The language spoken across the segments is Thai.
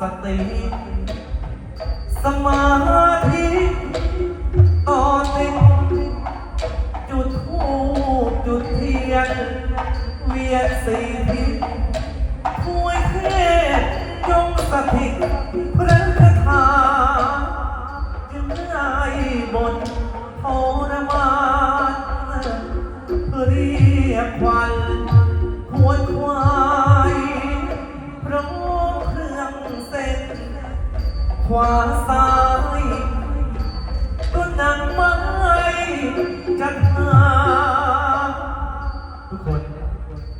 สติ สมาธิต่อสิดจุดหูจุดเทียน เวียสี่ทิศคุยเทศยงสถิตพระคาถาจึงได้บนโทรมานเรียกวันหวนควายพระาซ้ายก็นั่งไม้กันหาทุกคน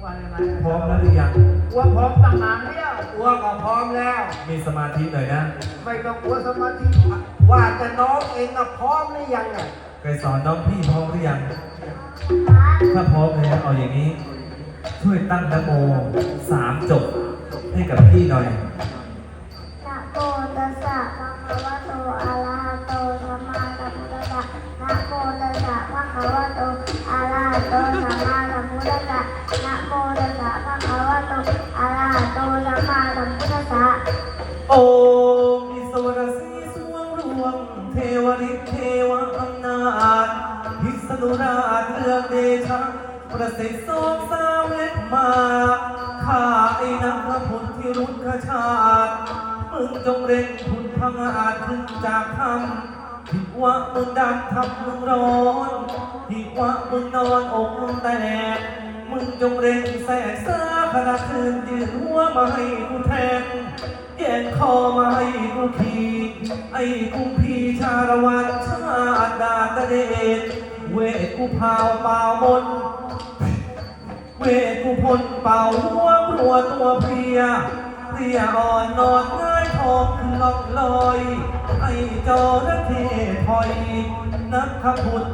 ว่ายังไงพร้อมแล้วหรือยังว่าพร้อมตั้งนานแล้วอ้วก็พร้อมแล้ว มีสมาธิหน่อยนะ ไม่ต้องกลัวสมาธิว่าแต่น้องเองอะพร้อมหรือยังอะไปสอนน้องพี่พร้อมหรือยัง ถ้าพร้อมแล้วเอาอย่างนี้ ช่วยตั้งนะโมสามจบให้กับพี่หน่อย โตสัมมาสัมพุทธัสสะนะโมตัสสะภะคะวะโตอะระหะโตสัมมาสัมพุทธัสสะโอมิสวรสีสวงรวง เทวฤทธิเทวอำนาจพิษณุราชเรืองเดชะประสิทธิ์สองสาวเล็กมาข้าไอ้นักพระพุทธที่รุนขชาติมึงจงเร่งพุนพังอาจขึ้นจากธรรม ทิวะมึงดำทำมึงร้อนทิวะมึงนอนอกมึงแตกมึงจงเร่งแสกซาขณะคืนยืนหัวมาให้กูแทงแย่งคอมาให้กูขี่ไอ้กูพีชาละวันชาติดาตะเดชเวทกูพาวเปล่ามนเวทกูพลเป่าหัวกลัวตัวเพียเพียอ่อนนอนง่ายทองลองลอย ไอ้จอระเถอยนักขพุทธ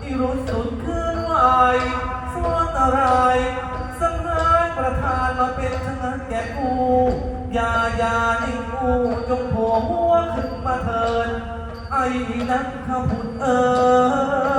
ที่รู้สุดขึ้นไหวสวนอะไรสังหารประธานมาเป็นชนะแก่กูอย่าอย่านิ่งกูจงโผล่หัวขึ้นมาเถิดไอ้นักขพุทธเออ